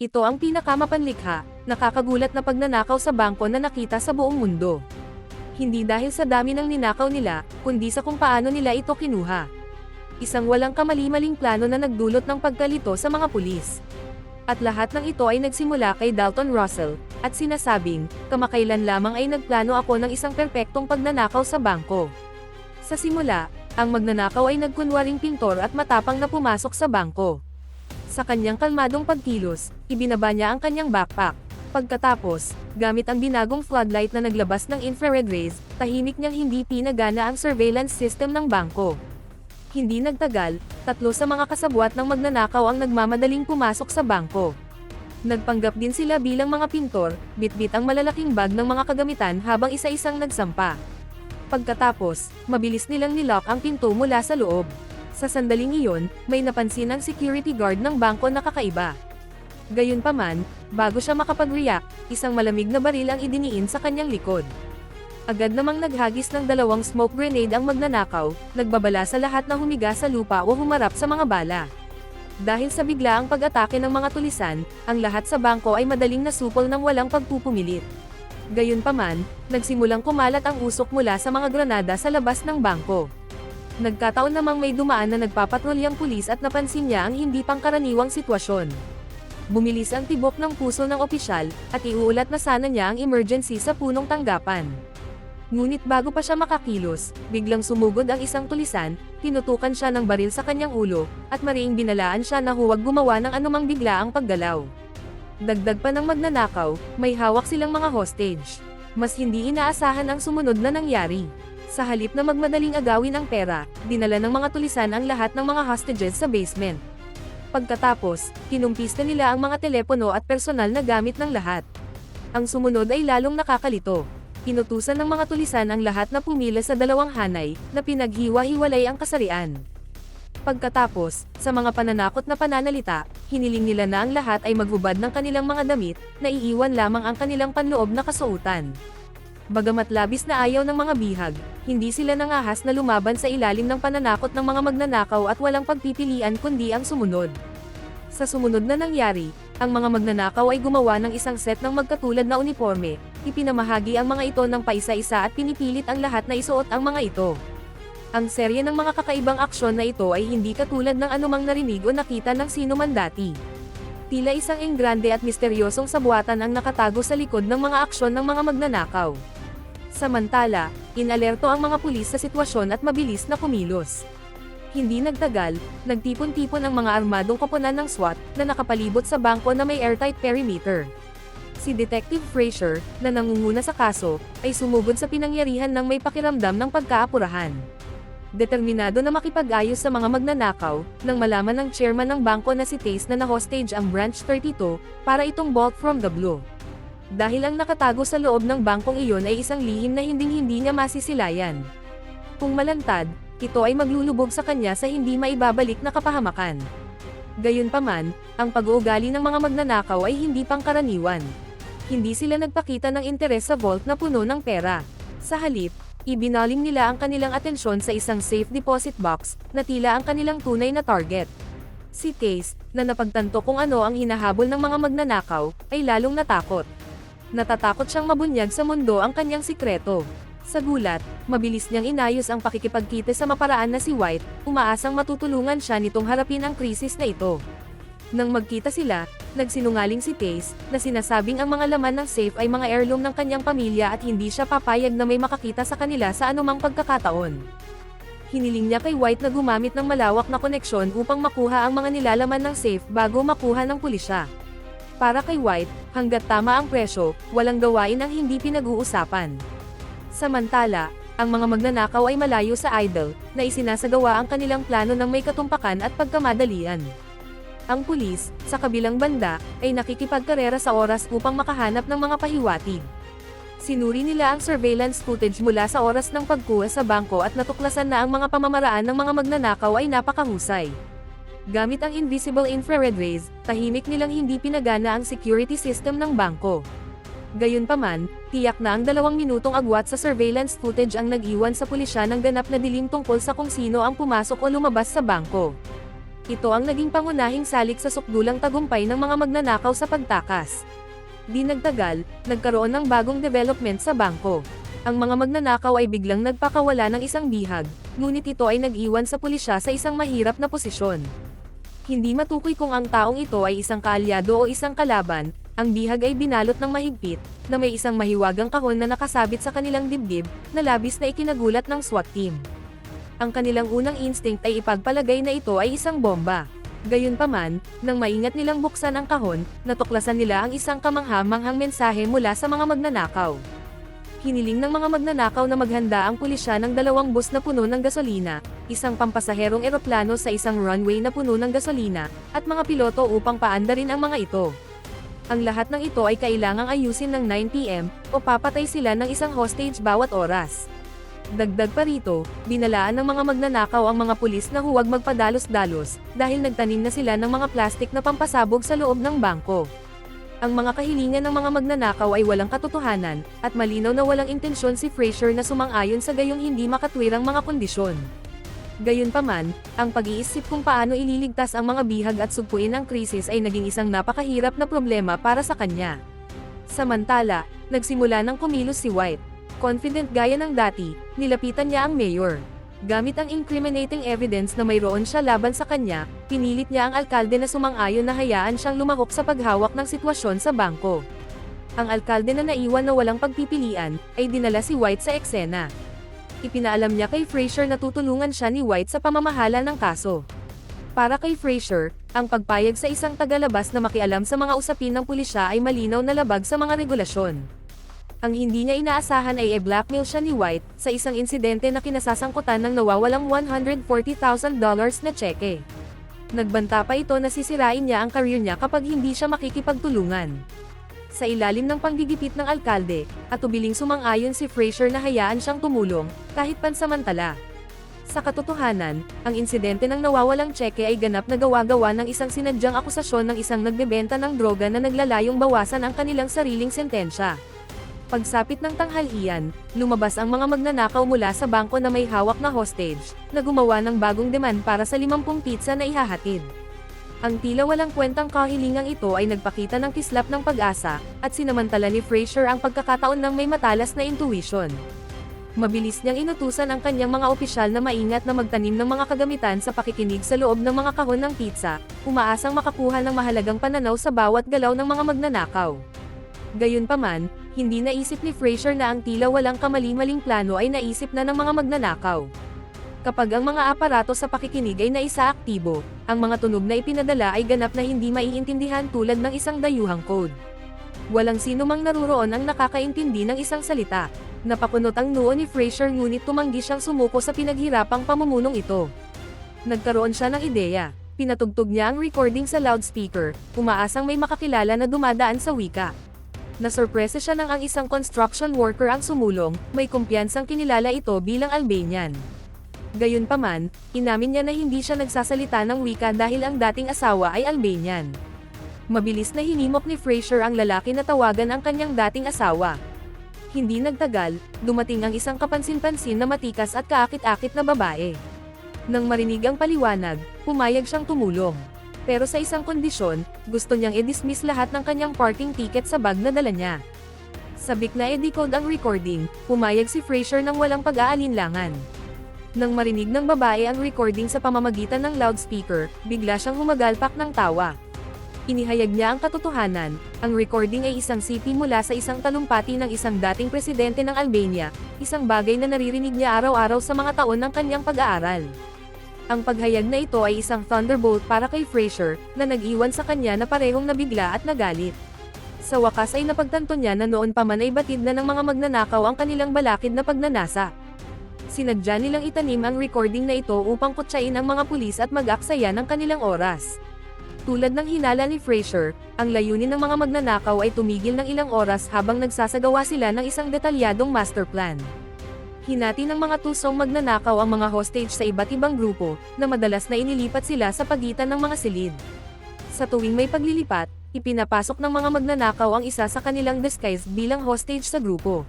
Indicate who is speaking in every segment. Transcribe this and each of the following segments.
Speaker 1: Ito ang pinakamapanlikha, nakakagulat na pagnanakaw sa bangko na nakita sa buong mundo. Hindi dahil sa dami ng ninakaw nila, kundi sa kung paano nila ito kinuha. Isang walang kamali-maling plano na nagdulot ng pagkalito sa mga pulis. At lahat ng ito ay nagsimula kay Dalton Russell, at sinasabing, kamakailan lamang ay nagplano ako ng isang perpektong pagnanakaw sa bangko. Sa simula, ang magnanakaw ay nagkunwaring pintor at matapang na pumasok sa bangko. Sa kanyang kalmadong pagkilos, ibinaba niya ang kanyang backpack. Pagkatapos, gamit ang binagong floodlight na naglabas ng infrared rays, tahimik niyang hindi pinagana ang surveillance system ng bangko. Hindi nagtagal, tatlo sa mga kasabwat ng magnanakaw ang nagmamadaling pumasok sa bangko. Nagpanggap din sila bilang mga pintor, bitbit ang malalaking bag ng mga kagamitan habang isa-isang nagsampa. Pagkatapos, mabilis nilang nilock ang pinto mula sa loob. Sa sandaling iyon, may napansin ang security guard ng bangko na kakaiba. Gayunpaman, bago siya makapag-react, isang malamig na baril ang idiniin sa kanyang likod. Agad namang naghagis ng dalawang smoke grenade ang magnanakaw, nagbabala sa lahat na humiga sa lupa o humarap sa mga bala. Dahil sa biglaang pag-atake ng mga tulisan, ang lahat sa bangko ay madaling nasupol ng walang pagpupumilit. Gayunpaman, nagsimulang kumalat ang usok mula sa mga granada sa labas ng bangko. Nagkataon namang may dumaan na nagpapatrolyang pulis at napansin niya ang hindi pangkaraniwang sitwasyon. Bumilis ang tibok ng puso ng opisyal, at iuulat na sana niya ang emergency sa punong tanggapan. Ngunit bago pa siya makakilos, biglang sumugod ang isang tulisan, tinutukan siya ng baril sa kanyang ulo, at mariing binalaan siya na huwag gumawa ng anumang biglaang paggalaw. Dagdag pa ng magnanakaw, may hawak silang mga hostage. Mas hindi inaasahan ang sumunod na nangyari. Sa halip na magmadaling agawin ang pera, dinala ng mga tulisan ang lahat ng mga hostages sa basement. Pagkatapos, kinumpista nila ang mga telepono at personal na gamit ng lahat. Ang sumunod ay lalong nakakalito. Inutusan ng mga tulisan ang lahat na pumila sa dalawang hanay, na pinaghiwa-hiwalay ang kasarian. Pagkatapos, sa mga pananakot na pananalita, hiniling nila na ang lahat ay maghubad ng kanilang mga damit, na iiwan lamang ang kanilang panloob na kasuotan. Bagamat labis na ayaw ng mga bihag, hindi sila nangahas na lumaban sa ilalim ng pananakot ng mga magnanakaw at walang pagpipilian kundi ang sumunod. Sa sumunod na nangyari, ang mga magnanakaw ay gumawa ng isang set ng magkatulad na uniforme, ipinamahagi ang mga ito ng paisa-isa at pinipilit ang lahat na isuot ang mga ito. Ang serye ng mga kakaibang aksyon na ito ay hindi katulad ng anumang narinig o nakita ng sino man dati. Tila isang enggrande at misteryosong sabuatan ang nakatago sa likod ng mga aksyon ng mga magnanakaw. Samantala, inalerto ang mga pulis sa sitwasyon at mabilis na kumilos. Hindi nagtagal, nagtipon-tipon ang mga armadong koponan ng SWAT na nakapalibot sa bangko na may airtight perimeter. Si Detective Fraser, na nangunguna sa kaso, ay sumugod sa pinangyarihan ng may pakiramdam ng pagkaapurahan. Determinado na makipag-ayos sa mga magnanakaw, nang malaman ng chairman ng bangko na si Tace na na-hostage ang Branch 32, para itong bolt from the blue. Dahil ang nakatago sa loob ng bangkong iyon ay isang lihim na hinding-hindi niya masisilayan. Kung malantad, ito ay maglulubog sa kanya sa hindi maibabalik na kapahamakan. Gayunpaman, ang pag-uugali ng mga magnanakaw ay hindi pangkaraniwan. Hindi sila nagpakita ng interes sa vault na puno ng pera. Sa halip, ibinaling nila ang kanilang atensyon sa isang safe deposit box, na tila ang kanilang tunay na target. Si Case, na napagtanto kung ano ang hinahabol ng mga magnanakaw, ay lalong natakot. Natatakot siyang mabunyag sa mundo ang kanyang sikreto. Sa gulat, mabilis niyang inayos ang pakikipagkita sa maparaan na si White, umaasang matutulungan siya nitong harapin ang krisis na ito. Nang magkita sila, nagsinungaling si Tace, na sinasabing ang mga laman ng safe ay mga heirloom ng kanyang pamilya at hindi siya papayag na may makakita sa kanila sa anumang pagkakataon. Hiniling niya kay White na gumamit ng malawak na koneksyon upang makuha ang mga nilalaman ng safe bago makuha ng pulisya. Para kay White, hanggat tama ang presyo, walang gawain ang hindi pinag-uusapan. Samantala, ang mga magnanakaw ay malayo sa idol, na isinasagawa ang kanilang plano ng may katumpakan at pagkamadalian. Ang pulis, sa kabilang banda, ay nakikipagkarera sa oras upang makahanap ng mga pahiwatig. Sinuri nila ang surveillance footage mula sa oras ng pagkuha sa bangko at natuklasan na ang mga pamamaraan ng mga magnanakaw ay napakahusay. Gamit ang invisible infrared rays, tahimik nilang hindi pinagana ang security system ng bangko. Gayunpaman, tiyak na ang dalawang minutong agwat sa surveillance footage ang nag-iwan sa pulisya ng ganap na dilim tungkol sa kung sino ang pumasok o lumabas sa bangko. Ito ang naging pangunahing salik sa sukdulang tagumpay ng mga magnanakaw sa pagtakas. Di nagtagal, nagkaroon ng bagong development sa bangko. Ang mga magnanakaw ay biglang nagpakawala ng isang bihag, ngunit ito ay nag-iwan sa pulisya sa isang mahirap na posisyon. Hindi matukoy kung ang taong ito ay isang kaalyado o isang kalaban, ang bihag ay binalot ng mahigpit, na may isang mahiwagang kahon na nakasabit sa kanilang dibdib, na labis na ikinagulat ng SWAT team. Ang kanilang unang instinct ay ipagpalagay na ito ay isang bomba. Gayunpaman, nang maingat nilang buksan ang kahon, natuklasan nila ang isang kamangha-manghang mensahe mula sa mga magnanakaw. Hiniling ng mga magnanakaw na maghanda ang pulisya ng dalawang bus na puno ng gasolina, isang pampasaherong eroplano sa isang runway na puno ng gasolina, at mga piloto upang paandarin ang mga ito. Ang lahat ng ito ay kailangang ayusin ng 9pm, o papatay sila ng isang hostage bawat oras. Dagdag pa rito, binalaan ng mga magnanakaw ang mga pulis na huwag magpadalos-dalos, dahil nagtanim na sila ng mga plastik na pampasabog sa loob ng bangko. Ang mga kahilingan ng mga magnanakaw ay walang katotohanan, at malinaw na walang intensyon si Fraser na sumang-ayon sa gayong hindi makatwirang mga kondisyon. Gayunpaman, ang pag-iisip kung paano ililigtas ang mga bihag at sugpuin ang krisis ay naging isang napakahirap na problema para sa kanya. Samantala, nagsimula ng kumilos si White. Confident gaya ng dati, nilapitan niya ang mayor. Gamit ang incriminating evidence na mayroon siya laban sa kanya, pinilit niya ang alkalde na sumang-ayon na hayaan siyang lumahok sa paghawak ng sitwasyon sa bangko. Ang alkalde na naiwan na walang pagpipilian, ay dinala si White sa eksena. Ipinaalam niya kay Fraser na tutulungan siya ni White sa pamamahala ng kaso. Para kay Fraser, ang pagpayag sa isang tagalabas na makialam sa mga usapin ng pulisya ay malinaw na labag sa mga regulasyon. Ang hindi niya inaasahan ay e-blackmail siya ni White sa isang insidente na kinasasangkutan ng nawawalang $140,000 na tseke. Nagbanta pa ito na sisirain niya ang career niya kapag hindi siya makikipagtulungan. Sa ilalim ng panggigipit ng alkalde, at ubiling sumang-ayon si Fraser na hayaan siyang tumulong, kahit pansamantala. Sa katotohanan, ang insidente ng nawawalang tseke ay ganap na gawa-gawa ng isang sinadyang akusasyon ng isang nagbebenta ng droga na naglalayong bawasan ang kanilang sariling sentensya. Pagsapit ng tanghalian, lumabas ang mga magnanakaw mula sa bangko na may hawak na hostage, na gumawa ng bagong demand para sa 50 pizza na ihahatid. Ang tila walang kwentang kahilingang ito ay nagpakita ng kislap ng pag-asa, at sinamantala ni Fraser ang pagkakataon ng may matalas na intuition. Mabilis niyang inutusan ang kanyang mga opisyal na maingat na magtanim ng mga kagamitan sa pakikinig sa loob ng mga kahon ng pizza, umaasang makakuha ng mahalagang pananaw sa bawat galaw ng mga magnanakaw. Gayunpaman, hindi naisip ni Fraser na ang tila walang kamali-maling plano ay naisip na ng mga magnanakaw. Kapag ang mga aparato sa pakikinig ay naisaaktibo, ang mga tunog na ipinadala ay ganap na hindi maiintindihan tulad ng isang dayuhang code. Walang sino mang naruroon ang nakakaintindi ng isang salita. Napakunot ang noo ni Fraser ngunit tumanggi siyang sumuko sa pinaghirapang pamumunong ito. Nagkaroon siya ng ideya. Pinatugtog niya ang recording sa loudspeaker, umaasang may makakilala na dumadaan sa wika. Nasorpresa siya nang ang isang construction worker ang sumulong, may kumpiyansang kinilala ito bilang Albanian. Gayunpaman, inamin niya na hindi siya nagsasalita ng wika dahil ang dating asawa ay Albanian. Mabilis na hinimok ni Fraser ang lalaki na tawagan ang kanyang dating asawa. Hindi nagtagal, dumating ang isang kapansin-pansin na matikas at kaakit-akit na babae. Nang marinig ang paliwanag, pumayag siyang tumulong. Pero sa isang kondisyon, gusto niyang i-dismiss lahat ng kanyang parking ticket sa bag na dala niya. Sabik na i-decode ang recording, pumayag si Fraser ng walang pag-aalinlangan. Nang marinig ng babae ang recording sa pamamagitan ng loudspeaker, bigla siyang humagalpak ng tawa. Inihayag niya ang katotohanan, ang recording ay isang sipi mula sa isang talumpati ng isang dating presidente ng Albania, isang bagay na naririnig niya araw-araw sa mga taon ng kanyang pag-aaral. Ang paghayag na ito ay isang thunderbolt para kay Fraser, na nag-iwan sa kanya na parehong nabigla at nagalit. Sa wakas ay napagtanto niya na noon pa man ay batid na ng mga magnanakaw ang kanilang balakid na pagnanasa. Sinadya nilang itanim ang recording na ito upang kutsain ang mga pulis at mag-aksaya ng kanilang oras. Tulad ng hinala ni Fraser, ang layunin ng mga magnanakaw ay tumigil ng ilang oras habang nagsasagawa sila ng isang detalyadong master plan. Hinati ng mga tusong magnanakaw ang mga hostage sa iba't ibang grupo, na madalas na inilipat sila sa pagitan ng mga silid. Sa tuwing may paglilipat, ipinapasok ng mga magnanakaw ang isa sa kanilang disguise bilang hostage sa grupo.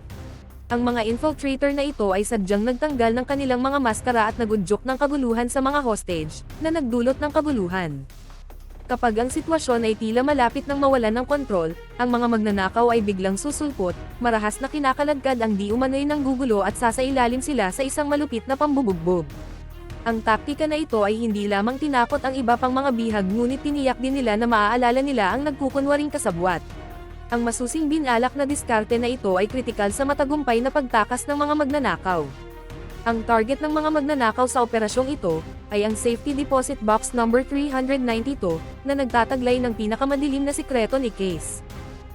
Speaker 1: Ang mga infiltrator na ito ay sadyang nagtanggal ng kanilang mga maskara at nagudyok ng kaguluhan sa mga hostage, na nagdulot ng kaguluhan. Kapag ang sitwasyon ay tila malapit ng mawalan ng kontrol, ang mga magnanakaw ay biglang susulpot, marahas na kinakalagkad ang di umano'y ng gugulo at sasailalim sila sa isang malupit na pambubugbog. Ang taktika na ito ay hindi lamang tinakot ang iba pang mga bihag ngunit tiniyak din nila na maaalala nila ang nagkukunwaring kasabwat. Ang masusing binalak na diskarte na ito ay kritikal sa matagumpay na pagtakas ng mga magnanakaw. Ang target ng mga magnanakaw sa operasyong ito ay ang Safety Deposit Box number 392 na nagtataglay ng pinakamadilim na sikreto ni Case.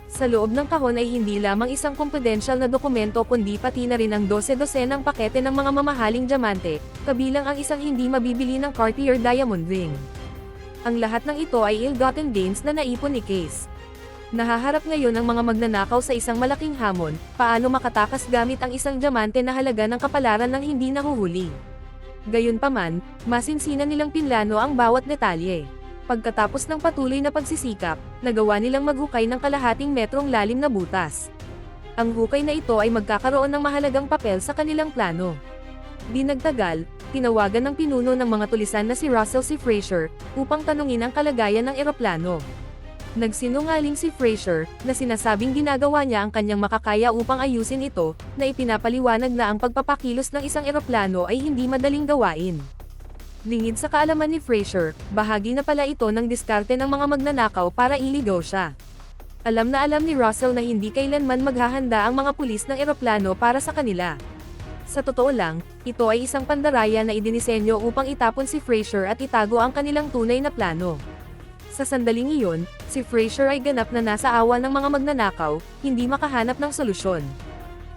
Speaker 1: Sa loob ng kahon ay hindi lamang isang confidential na dokumento kundi pati na rin ang 12-dosenang pakete ng mga mamahaling diamante, kabilang ang isang hindi mabibili ng Cartier diamond ring. Ang lahat ng ito ay ill-gotten gains na naipon ni Case. Nahaharap ngayon ang mga magnanakaw sa isang malaking hamon, paano makatakas gamit ang isang diamante na halaga ng kapalaran ng hindi nahuhuli. Gayunpaman, masinsinan nilang pinlano ang bawat detalye. Pagkatapos ng patuloy na pagsisikap, nagawa nilang maghukay ng kalahating metrong lalim na butas. Ang hukay na ito ay magkakaroon ng mahalagang papel sa kanilang plano. Di nagtagal, tinawagan ng pinuno ng mga tulisan na si Russell C. Fraser, upang tanungin ang kalagayan ng eroplano. Nagsinungaling si Fraser, na sinasabing ginagawa niya ang kanyang makakaya upang ayusin ito, na ipinapaliwanag na ang pagpapakilos ng isang eroplano ay hindi madaling gawain. Lingid sa kaalaman ni Fraser, bahagi na pala ito ng diskarte ng mga magnanakaw para iligaw siya. Alam na alam ni Russell na hindi kailanman maghahanda ang mga pulis ng eroplano para sa kanila. Sa totoo lang, ito ay isang pandaraya na idinisenyo upang itapon si Fraser at itago ang kanilang tunay na plano. Sa sandaling iyon, si Fraser ay ganap na nasa awa ng mga magnanakaw, hindi makahanap ng solusyon.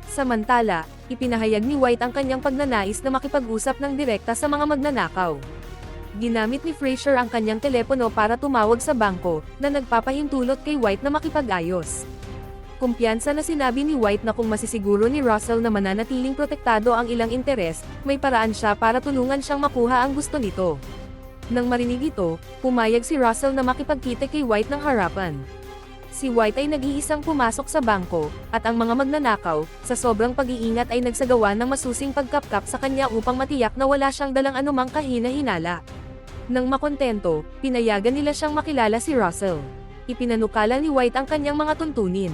Speaker 1: Samantala, ipinahayag ni White ang kanyang pagnanais na makipag-usap ng direkta sa mga magnanakaw. Ginamit ni Fraser ang kanyang telepono para tumawag sa bangko, na nagpapahintulot kay White na makipag-ayos. Kumpiyansa na sinabi ni White na kung masisiguro ni Russell na mananatiling protektado ang ilang interes, may paraan siya para tulungan siyang makuha ang gusto nito. Nang marinig ito, pumayag si Russell na makipagkita kay White ng harapan. Si White ay nag-iisang pumasok sa bangko, at ang mga magnanakaw, sa sobrang pag-iingat ay nagsagawa ng masusing pagkapkap sa kanya upang matiyak na wala siyang dalang anumang kahina-hinala. Nang makontento, pinayagan nila siyang makilala si Russell. Ipinanukala ni White ang kanyang mga tuntunin.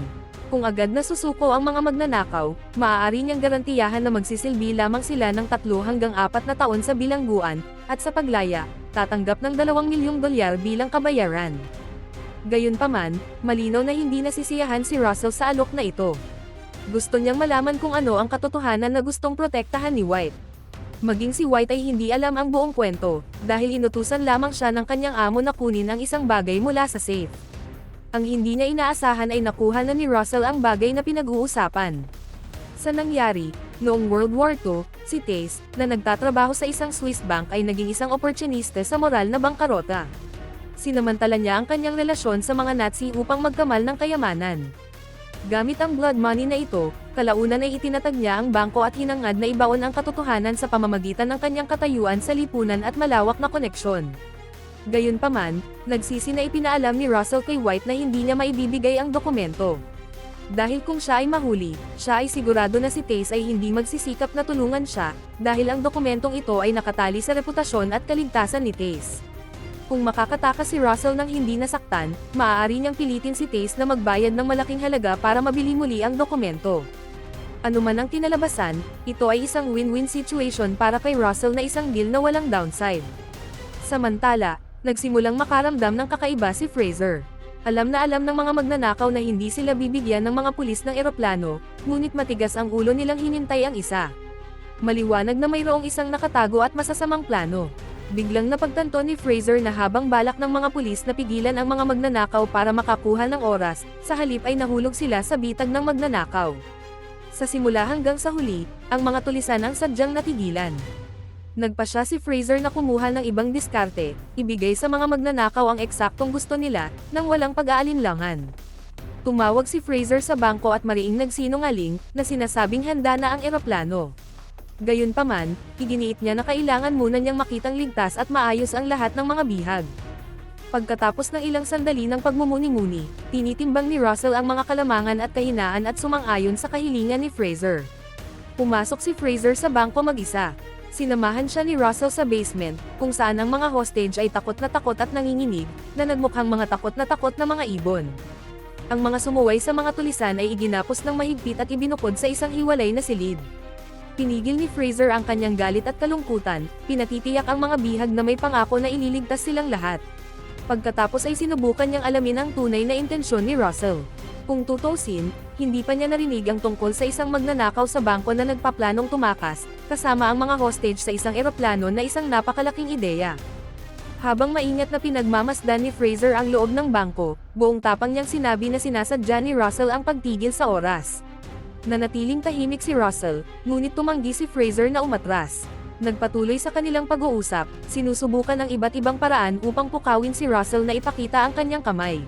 Speaker 1: Kung agad na susuko ang mga magnanakaw, maaari niyang garantiyahan na magsisilbi lamang sila ng tatlo hanggang apat na taon sa bilangguan, at sa paglaya, tatanggap ng 2 milyong dolyar bilang kabayaran. Gayunpaman, malinaw na hindi nasisiyahan si Russell sa alok na ito. Gusto niyang malaman kung ano ang katotohanan na gustong protektahan ni White. Maging si White ay hindi alam ang buong kwento, dahil inutusan lamang siya ng kanyang amo na kunin ang isang bagay mula sa safe. Ang hindi niya inaasahan ay nakuha na ni Russell ang bagay na pinag-uusapan. Sa nangyari, noong World War II, si Tace, na nagtatrabaho sa isang Swiss bank ay naging isang oportunista sa moral na bangkarota. Sinamantala niya ang kanyang relasyon sa mga Nazi upang magkamal ng kayamanan. Gamit ang blood money na ito, kalaunan ay itinatag niya ang bangko at hinangad na ibaon ang katotohanan sa pamamagitan ng kanyang katayuan sa lipunan at malawak na koneksyon. Gayunpaman, nagsisi na ipinaalam ni Russell kay White na hindi niya maibibigay ang dokumento. Dahil kung siya ay mahuli, siya ay sigurado na si Tace ay hindi magsisikap na tulungan siya, dahil ang dokumentong ito ay nakatali sa reputasyon at kaligtasan ni Tace. Kung makakatakas si Russell ng hindi nasaktan, maaari niyang pilitin si Tace na magbayad ng malaking halaga para mabili muli ang dokumento. Ano man ang kinalabasan, ito ay isang win-win situation para kay Russell na isang deal na walang downside. Samantala, nagsimulang makaramdam ng kakaiba si Fraser. Alam na alam ng mga magnanakaw na hindi sila bibigyan ng mga pulis ng eroplano, ngunit matigas ang ulo nilang hinintay ang isa. Maliwanag na mayroong isang nakatago at masasamang plano. Biglang napagtanto ni Fraser na habang balak ng mga pulis na pigilan ang mga magnanakaw para makakuha ng oras, sa halip ay nahulog sila sa bitag ng magnanakaw. Sa simula hanggang sa huli, ang mga tulisan ang sadyang natigilan. Nagpa siya si Fraser na kumuha ng ibang diskarte, ibigay sa mga magnanakaw ang eksaktong gusto nila, nang walang pag-aalinlangan. Tumawag si Fraser sa bangko at mariing nagsinungaling, na sinasabing handa na ang eroplano. Gayunpaman, iginiit niya na kailangan muna niyang makitang ligtas at maayos ang lahat ng mga bihag. Pagkatapos ng ilang sandali ng pagmumuni-muni, tinitimbang ni Russell ang mga kalamangan at kahinaan at sumang-ayon sa kahilingan ni Fraser. Pumasok si Fraser sa bangko mag-isa. Sinamahan siya ni Russell sa basement, kung saan ang mga hostage ay takot na takot at nanginginig, na nagmukhang mga takot na takot na mga ibon. Ang mga sumuway sa mga tulisan ay iginapos ng mahigpit at ibinukod sa isang hiwalay na silid. Pinigil ni Fraser ang kanyang galit at kalungkutan, pinatitiyak ang mga bihag na may pangako na ililigtas silang lahat. Pagkatapos ay sinubukan niyang alamin ang tunay na intensyon ni Russell. Kung tutusin, hindi pa niya narinig ang tungkol sa isang magnanakaw sa bangko na nagpaplanong tumakas, kasama ang mga hostage sa isang eroplano na isang napakalaking ideya. Habang maingat na pinagmamasdan ni Fraser ang loob ng bangko, buong tapang niyang sinabi na sinasadya ni Russell ang pagtigil sa oras. Nanatiling tahimik si Russell, ngunit tumanggi si Fraser na umatras. Nagpatuloy sa kanilang pag-uusap, sinusubukan ang iba't ibang paraan upang pukawin si Russell na ipakita ang kanyang kamay.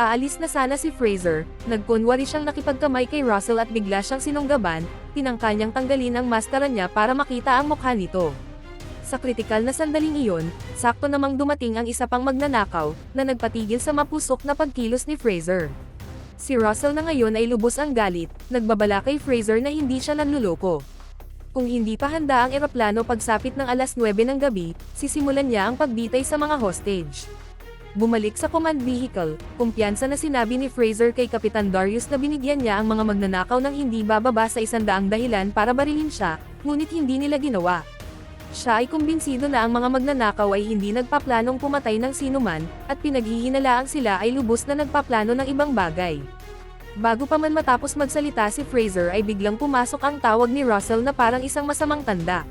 Speaker 1: Aalis na sana si Fraser, nagkunwari siyang nakipagkamay kay Russell at bigla siyang sinunggaban, tinangka niyang tanggalin ang maskara niya para makita ang mukha nito. Sa kritikal na sandaling iyon, sakto namang dumating ang isa pang magnanakaw, na nagpatigil sa mapusok na pagkilos ni Fraser. Si Russell na ngayon ay lubos ang galit, nagbabala kay Fraser na hindi siya nanluloko. Kung hindi pa handa ang eroplano pagsapit ng alas 9 ng gabi, sisimulan niya ang pagbitay sa mga hostage. Bumalik sa command vehicle, kumpiyansa na sinabi ni Fraser kay Kapitan Darius na binigyan niya ang mga magnanakaw ng hindi bababa sa isandaang dahilan para barilin siya, ngunit hindi nila ginawa. Siya ay kumbinsido na ang mga magnanakaw ay hindi nagpaplanong pumatay ng sinuman, at pinaghihinalaang sila ay lubos na nagpaplano ng ibang bagay. Bago pa man matapos magsalita si Fraser ay biglang pumasok ang tawag ni Russell na parang isang masamang tanda.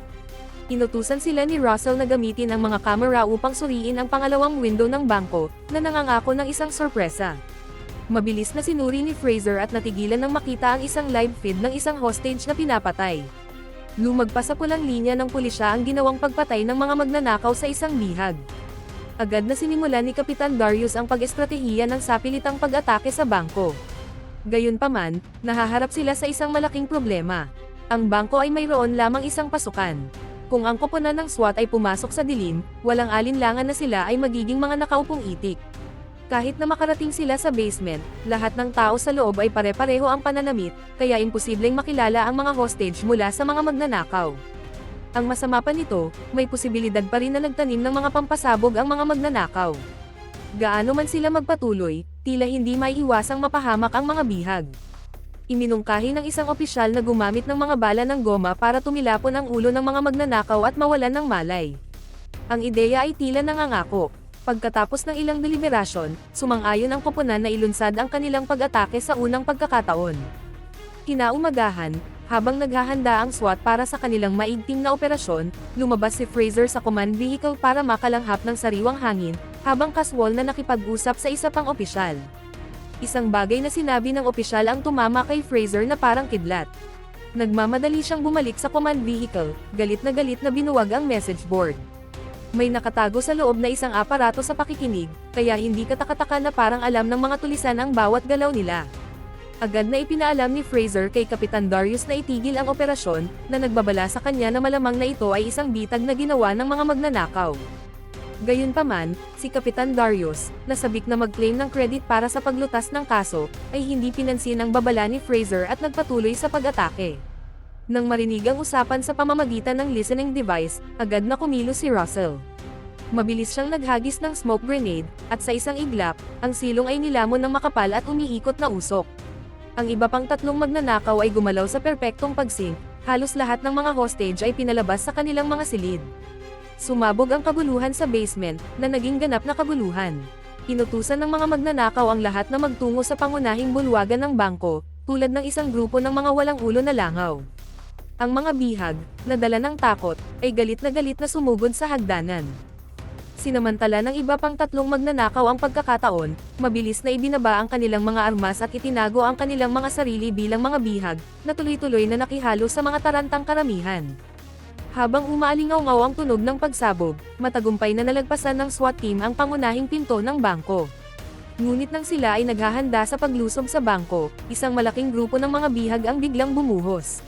Speaker 1: Inutusan sila ni Russell na gamitin ang mga kamera upang suriin ang pangalawang window ng bangko, na nangangako ng isang sorpresa. Mabilis na sinuri ni Fraser at natigilan ng makita ang isang live feed ng isang hostage na pinapatay. Lumagpa sa pulang linya ng pulisya ang ginawang pagpatay ng mga magnanakaw sa isang bihag. Agad na sinimulan ni Kapitan Darius ang pag-estratehiya ng sapilitang pag-atake sa bangko. Gayunpaman, nahaharap sila sa isang malaking problema. Ang bangko ay mayroon lamang isang pasukan. Kung ang koponan ng SWAT ay pumasok sa dilim, walang alinlangan na sila ay magiging mga nakaupong itik. Kahit na makarating sila sa basement, lahat ng tao sa loob ay pare-pareho ang pananamit, kaya imposibleng makilala ang mga hostage mula sa mga magnanakaw. Ang masama pa nito, may posibilidad pa rin na nagtanim ng mga pampasabog ang mga magnanakaw. Gaano man sila magpatuloy, tila hindi may iwasang mapahamak ang mga bihag. Iminungkahi ng isang opisyal na gumamit ng mga bala ng goma para tumilapon ang ulo ng mga magnanakaw at mawalan ng malay. Ang ideya ay tila nangangako. Pagkatapos ng ilang deliberasyon, sumang-ayon ang koponan na ilunsad ang kanilang pag-atake sa unang pagkakataon. Kinaumagahan, habang naghahanda ang SWAT para sa kanilang maigting na operasyon, lumabas si Fraser sa command vehicle para makalanghap ng sariwang hangin, habang kaswol na nakipag-usap sa isa pang opisyal. Isang bagay na sinabi ng opisyal ang tumama kay Fraser na parang kidlat. Nagmamadali siyang bumalik sa command vehicle, galit na galit na binuwag ang message board. May nakatago sa loob na isang aparato sa pakikinig, kaya hindi katakataka na parang alam ng mga tulisan ang bawat galaw nila. Agad na ipinaalam ni Fraser kay Kapitan Darius na itigil ang operasyon, na nagbabala sa kanya na malamang na ito ay isang bitag na ginawa ng mga magnanakaw. Gayunpaman, si Kapitan Darius, nasabik na mag-claim ng credit para sa paglutas ng kaso, ay hindi pinansin ang babala ni Fraser at nagpatuloy sa pag-atake. Nang marinig ang usapan sa pamamagitan ng listening device, agad na kumilos si Russell. Mabilis siyang naghagis ng smoke grenade, at sa isang iglap, ang silong ay nilamon ng makapal at umiikot na usok. Ang iba pang tatlong magnanakaw ay gumalaw sa perpektong pagsing, halos lahat ng mga hostage ay pinalabas sa kanilang mga silid. Sumabog ang kaguluhan sa basement, na naging ganap na kaguluhan. Inutusan ng mga magnanakaw ang lahat na magtungo sa pangunahing bulwagan ng bangko, tulad ng isang grupo ng mga walang ulo na langaw. Ang mga bihag, na dala ng takot, ay galit na galit na sumugod sa hagdanan. Sinamantala ng iba pang tatlong magnanakaw ang pagkakataon, mabilis na ibinaba ang kanilang mga armas at itinago ang kanilang mga sarili bilang mga bihag, na tuloy-tuloy na nakihalo sa mga tarantang karamihan. Habang umaalingaw-ngaw ang tunog ng pagsabog, matagumpay na nalagpasan ng SWAT team ang pangunahing pinto ng bangko. Ngunit nang sila ay naghahanda sa paglusob sa bangko, isang malaking grupo ng mga bihag ang biglang bumuhos.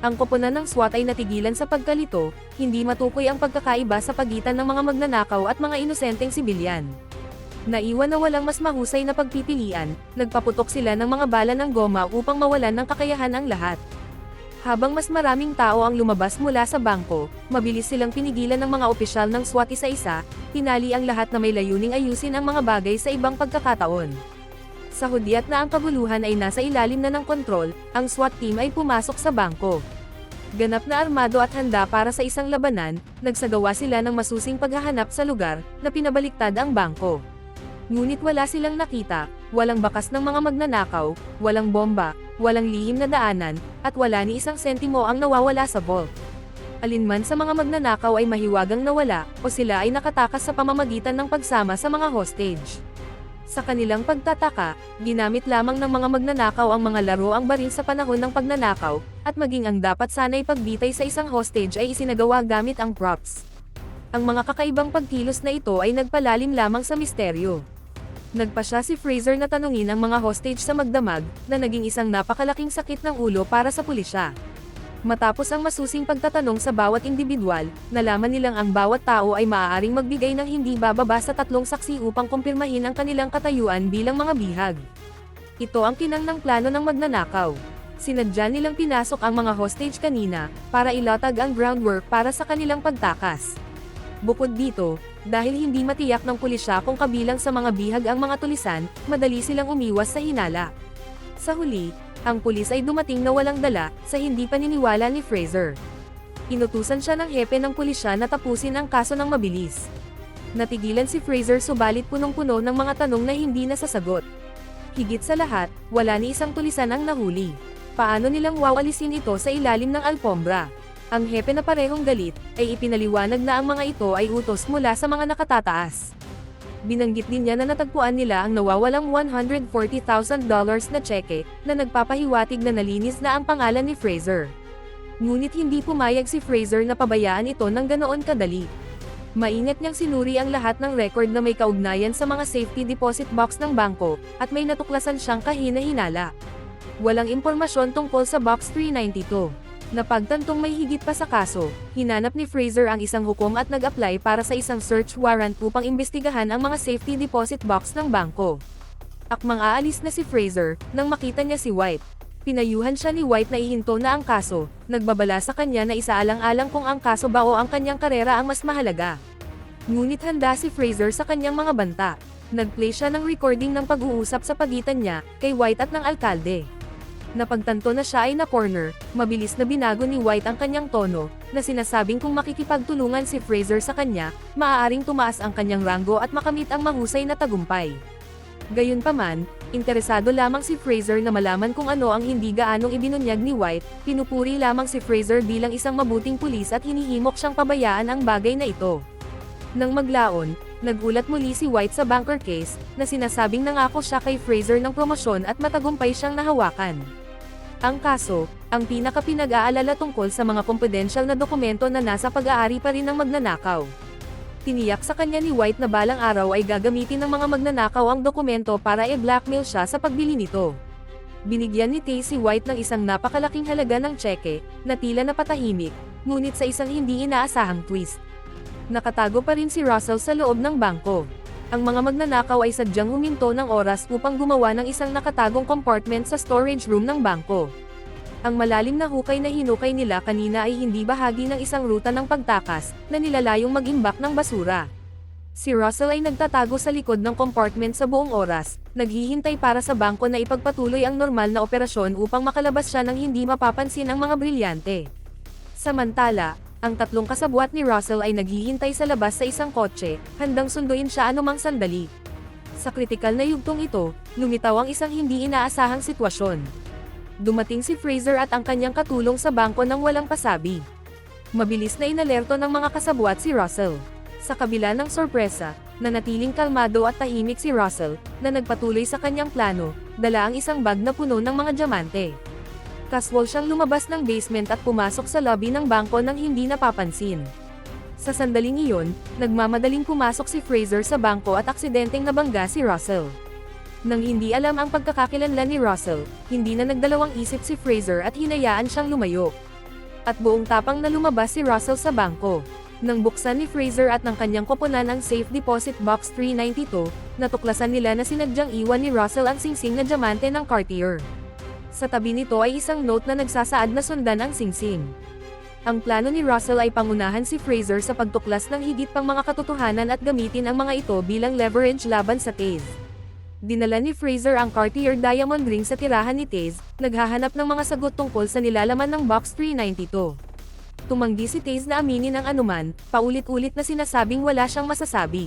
Speaker 1: Ang koponan ng SWAT ay natigilan sa pagkalito, hindi matukoy ang pagkakaiba sa pagitan ng mga magnanakaw at mga inosenteng sibilyan. Naiwan na walang mas mahusay na pagpipilian, nagpaputok sila ng mga bala ng goma upang mawalan ng kakayahan ang lahat. Habang mas maraming tao ang lumabas mula sa bangko, mabilis silang pinigilan ng mga opisyal ng SWAT isa-isa, pinali ang lahat na may layuning ayusin ang mga bagay sa ibang pagkakataon. Sa hudyat na ang kabuluhan ay nasa ilalim na ng kontrol, ang SWAT team ay pumasok sa bangko. Ganap na armado at handa para sa isang labanan, nagsagawa sila ng masusing paghahanap sa lugar na pinabaliktad ang bangko. Ngunit wala silang nakita, walang bakas ng mga magnanakaw, walang bomba, walang lihim na daanan, at wala ni isang sentimo ang nawawala sa vault. Alinman sa mga magnanakaw ay mahiwagang nawala, o sila ay nakatakas sa pamamagitan ng pagsama sa mga hostage. Sa kanilang pagtataka, ginamit lamang ng mga magnanakaw ang mga laro ang baril sa panahon ng pagnanakaw, at maging ang dapat sana'y pagbitay sa isang hostage ay isinagawa gamit ang props. Ang mga kakaibang pagkilos na ito ay nagpalalim lamang sa misteryo. Nagpa siya si Fraser na tanungin ang mga hostage sa magdamag, na naging isang napakalaking sakit ng ulo para sa pulisya. Matapos ang masusing pagtatanong sa bawat individual, nalaman nilang ang bawat tao ay maaaring magbigay ng hindi bababa sa tatlong saksi upang kumpirmahin ang kanilang katayuan bilang mga bihag. Ito ang kinang ng plano ng magnanakaw. Sinadya nilang pinasok ang mga hostage kanina, para ilatag ang groundwork para sa kanilang pagtakas. Bukod dito, dahil hindi matiyak ng pulisya kung kabilang sa mga bihag ang mga tulisan, madali silang umiwas sa hinala. Sa huli, ang pulis ay dumating na walang dala, sa hindi paniniwala ni Fraser. Inutusan siya ng hepe ng pulisya na tapusin ang kaso ng mabilis. Natigilan si Fraser subalit punong-puno ng mga tanong na hindi nasasagot. Higit sa lahat, wala ni isang tulisan ang nahuli. Paano nilang wawalisin ito sa ilalim ng alpombra? Ang hepe na parehong galit, ay ipinaliwanag na ang mga ito ay utos mula sa mga nakatataas. Binanggit din niya na natagpuan nila ang nawawalang $140,000 na tseke, na nagpapahiwatig na nalinis na ang pangalan ni Fraser. Ngunit hindi pumayag si Fraser na pabayaan ito ng ganoon kadali. Maingat niyang sinuri ang lahat ng record na may kaugnayan sa mga safety deposit box ng bangko, at may natuklasan siyang kahina-hinala. Walang impormasyon tungkol sa Box 392. Napagtantong may higit pa sa kaso, hinanap ni Fraser ang isang hukom at nag-apply para sa isang search warrant upang imbestigahan ang mga safety deposit box ng bangko. Akmang aalis na si Fraser, nang makita niya si White. Pinayuhan siya ni White na ihinto na ang kaso, nagbabala sa kanya na isaalang-alang kung ang kaso ba o ang kanyang karera ang mas mahalaga. Ngunit handa si Fraser sa kanyang mga banta. Nagplay siya ng recording ng pag-uusap sa pagitan niya, kay White at ng alkalde. Napagtanto na siya ay na-corner, mabilis na binago ni White ang kanyang tono, na sinasabing kung makikipagtulungan si Fraser sa kanya, maaaring tumaas ang kanyang rango at makamit ang mahusay na tagumpay. Gayunpaman, interesado lamang si Fraser na malaman kung ano ang hindi gaanong ibinunyag ni White, pinupuri lamang si Fraser bilang isang mabuting pulis at hinihimok siyang pabayaan ang bagay na ito. Nang maglaon, nagulat muli si White sa banker case, na sinasabing nangako siya kay Fraser ng promosyon at matagumpay siyang nahawakan. Ang kaso, ang pinaka-pinag-aalala tungkol sa mga confidential na dokumento na nasa pag-aari pa rin ng magnanakaw. Tiniyak sa kanya ni White na balang araw ay gagamitin ng mga magnanakaw ang dokumento para i-blackmail siya sa pagbili nito. Binigyan ni Tay White ng isang napakalaking halaga ng tseke, na tila napatahimik, ngunit sa isang hindi inaasahang twist. Nakatago pa rin si Russell sa loob ng bangko. Ang mga magnanakaw ay sadyang huminto ng oras upang gumawa ng isang nakatagong compartment sa storage room ng bangko. Ang malalim na hukay na hinukay nila kanina ay hindi bahagi ng isang ruta ng pagtakas, na nilalayong mag-imbak ng basura. Si Russell ay nagtatago sa likod ng compartment sa buong oras, naghihintay para sa bangko na ipagpatuloy ang normal na operasyon upang makalabas siya ng hindi mapapansin ang mga brilyante. Samantala, ang tatlong kasabwat ni Russell ay naghihintay sa labas sa isang kotse, handang sunduin siya anumang sandali. Sa kritikal na yugtong ito, lumitaw ang isang hindi inaasahang sitwasyon. Dumating si Fraser at ang kanyang katulong sa bangko ng walang pasabi. Mabilis na inalerto ng mga kasabwat si Russell. Sa kabila ng sorpresa, nanatiling kalmado at tahimik si Russell, na nagpatuloy sa kanyang plano, dala ang isang bag na puno ng mga diamante. Casual siyang lumabas ng basement at pumasok sa lobby ng bangko nang hindi napapansin. Sa sandaling iyon, nagmamadaling pumasok si Fraser sa bangko at aksidenteng nabangga si Russell. Nang hindi alam ang pagkakakilanlan ni Russell, hindi na nagdalawang isip si Fraser at hinayaan siyang lumayo. At buong tapang na lumabas si Russell sa bangko. Nang buksan ni Fraser at ng kanyang koponan ang safe deposit box 392, natuklasan nila na sinadyang iwan ni Russell ang singsing na diamante ng Cartier. Sa tabi nito ay isang note na nagsasaad na sundan ang singsing. Ang plano ni Russell ay pangunahan si Fraser sa pagtuklas ng higit pang mga katotohanan at gamitin ang mga ito bilang leverage laban sa Taze. Dinala ni Fraser ang Cartier diamond ring sa tirahan ni Taze, naghahanap ng mga sagot tungkol sa nilalaman ng Box 392. Tumanggi si Taze na aminin ang anuman, paulit-ulit na sinasabing wala siyang masasabi.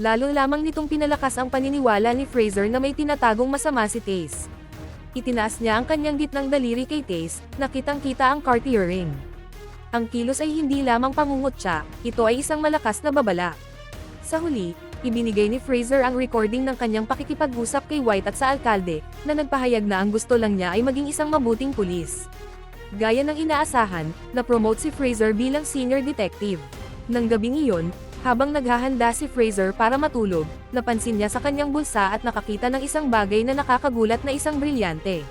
Speaker 1: Lalo lamang nitong pinalakas ang paniniwala ni Fraser na may tinatagong masama si Taze. Itinaas niya ang kanyang gitnang daliri kay Taze, nakitang-kita ang Cartier ring. Ang kilos ay hindi lamang pangungutya, ito ay isang malakas na babala. Sa huli, ibinigay ni Fraser ang recording ng kanyang pakikipag-usap kay White at sa alkalde, na nagpahayag na ang gusto lang niya ay maging isang mabuting pulis. Gaya ng inaasahan, na-promote si Fraser bilang senior detective. Nang gabing iyon, habang naghahanda si Fraser para matulog, napansin niya sa kanyang bulsa at nakakita ng isang bagay na nakakagulat na isang brilyante.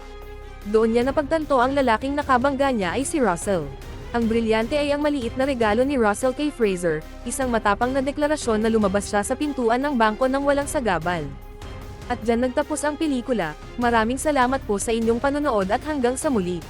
Speaker 1: Doon niya napagtanto ang lalaking nakabangga niya ay si Russell. Ang brilyante ay ang maliit na regalo ni Russell kay Fraser, isang matapang na deklarasyon na lumabas siya sa pintuan ng bangko ng walang sagabal. At dyan nagtapos ang pelikula, maraming salamat po sa inyong panonood at hanggang sa muli.